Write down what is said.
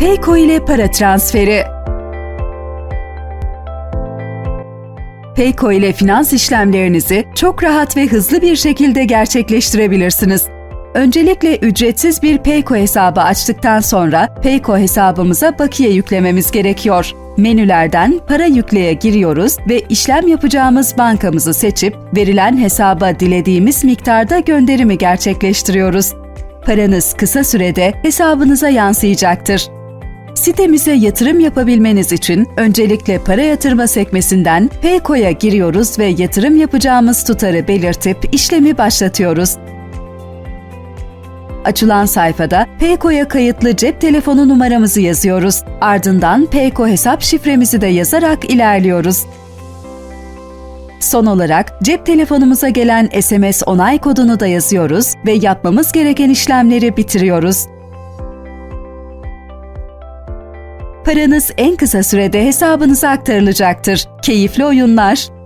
Payco ile para transferi. Payco ile finans işlemlerinizi çok rahat ve hızlı bir şekilde gerçekleştirebilirsiniz. Öncelikle ücretsiz bir Payco hesabı açtıktan sonra Payco hesabımıza bakiye yüklememiz gerekiyor. Menülerden para yükleye giriyoruz ve işlem yapacağımız bankamızı seçip verilen hesaba dilediğimiz miktarda gönderimi gerçekleştiriyoruz. Paranız kısa sürede hesabınıza yansıyacaktır. Sitemize yatırım yapabilmeniz için öncelikle para yatırma sekmesinden Payco'ya giriyoruz ve yatırım yapacağımız tutarı belirtip işlemi başlatıyoruz. Açılan sayfada Payco'ya kayıtlı cep telefonu numaramızı yazıyoruz. Ardından Payco hesap şifremizi de yazarak ilerliyoruz. Son olarak cep telefonumuza gelen SMS onay kodunu da yazıyoruz ve yapmamız gereken işlemleri bitiriyoruz. Paranız en kısa sürede hesabınıza aktarılacaktır. Keyifli oyunlar.